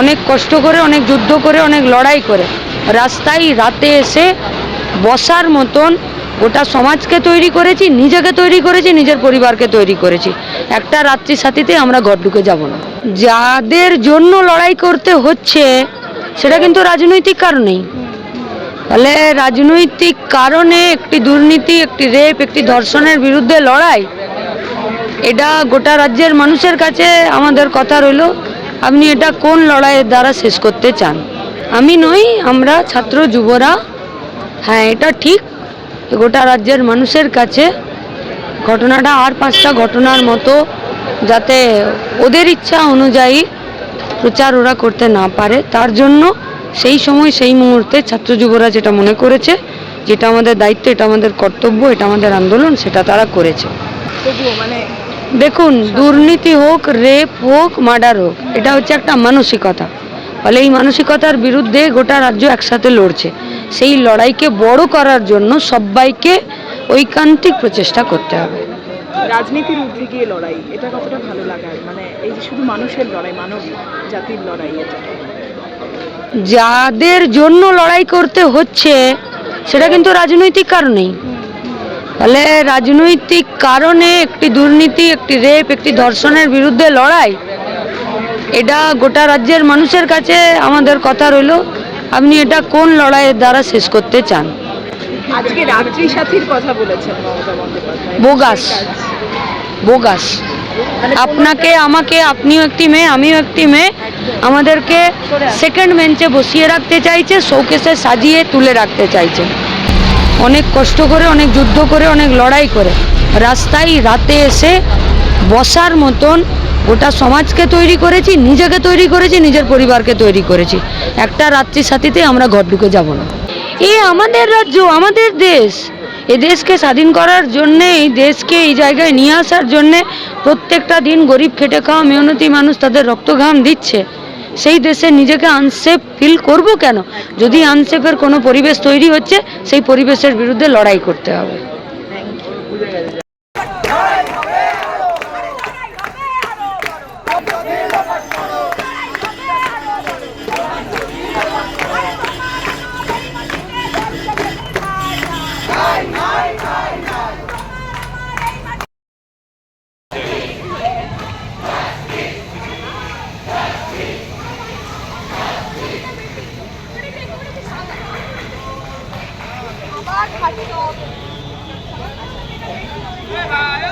অনেক কষ্ট করে, অনেক যুদ্ধ করে, অনেক লড়াই করে। রাস্তায় রাতে এসে বসার মতন গোটা সমাজকে তৈরি করেছি, নিজেকে তৈরি করেছি, নিজের পরিবারকে তৈরি করেছি। একটা রাত্রি সাথীতে আমরা ঘর ঢুকে যাব না। যাদের জন্য লড়াই করতে হচ্ছে, সেটা কিন্তু রাজনৈতিক কারণেই। তাহলে রাজনৈতিক কারণে একটি দুর্নীতি, একটি রেপ, একটি ধর্ষণের বিরুদ্ধে লড়াই, এটা গোটা রাজ্যের মানুষের কাছে আমাদের কথা রইল। আপনি এটা কোন লড়াইয়ের দ্বারা শেষ করতে চান? আমি নই, আমরা ছাত্র যুবরা। হ্যাঁ এটা ঠিক। গোটা রাজ্যের মানুষের কাছে ঘটনাটা আর পাঁচটা ঘটনার মতো যাতে ওদের ইচ্ছা অনুযায়ী প্রচার ওরা করতে না পারে। তার জন্য সেই সময়, সেই মুহূর্তে ছাত্র যুবরা যেটা মনে করেছে, যেটা আমাদের দায়িত্ব, এটা আমাদের কর্তব্য, এটা আমাদের আন্দোলন, সেটা তারা করেছে। মানে দেখুন দুর্নীতি হোক রেপ হোক মার্ডার হোক এটা হচ্ছে একটা মানসিকতা। ফলে এই মানসিকতার বিরুদ্ধে গোটা রাজ্য একসাথে লড়ছে। সেই লড়াইকে বড় করার জন্য সবাইকে ঐকান্তিক প্রচেষ্টা করতে হবে। রাজনীতির ঊর্ধ্বে গিয়ে লড়াই এটা কতটা ভালো লাগার মানে এই যে শুধু মানুষের লড়াই মানব জাতির লড়াই এটা যাদের জন্য লড়াই করতে হচ্ছে সেটা কিন্তু রাজনৈতিক কারণেই। তাহলে রাজনৈতিক কারণে একটি দুর্নীতি একটি রেপ একটি ধর্ষণের বিরুদ্ধে লড়াই এটা গোটা রাজ্যের মানুষের কাছে আমাদের কথা রইল। আপনি এটা কোন লড়াইয়ের দ্বারা শেষ করতে চান? আজকে রাত্রি সাথীর কথা বলেছেন বোগাস। বোগাস। মানে আপনাকে আমাকে আপনিও একটি মেয়ে আমিও একটি মেয়ে। আমাদেরকে সেকেন্ড বেঞ্চে বসিয়ে রাখতে চাইছে শোকেসে সাজিয়ে তুলে রাখতে চাইছে। অনেক কষ্ট করে, অনেক যুদ্ধ করে, অনেক লড়াই করে। রাস্তায় রাতে এসে বসার মতন গোটা সমাজকে তৈরি করেছি, নিজেকে তৈরি করেছি, নিজের পরিবারকে তৈরি করেছি। একটা রাত্রি সাথীতে আমরা ঘর ঢুকে যাব না। এ আমাদের রাজ্য, আমাদের দেশ। এ দেশকে স্বাধীন করার জন্যে, এই দেশকে এই জায়গায় নিয়ে আসার জন্যে প্রত্যেকটা দিন গরিব খেটে খাওয়া মেহনতি মানুষ তাদের রক্ত রক্তঘাম দিচ্ছে। সেই দেশে নিজেকে আনসেফ ফিল করব কেন? যদি আনসেফের কোনো পরিবেশ তৈরি হচ্ছে, সেই পরিবেশের বিরুদ্ধে লড়াই করতে হবে। Bye-bye.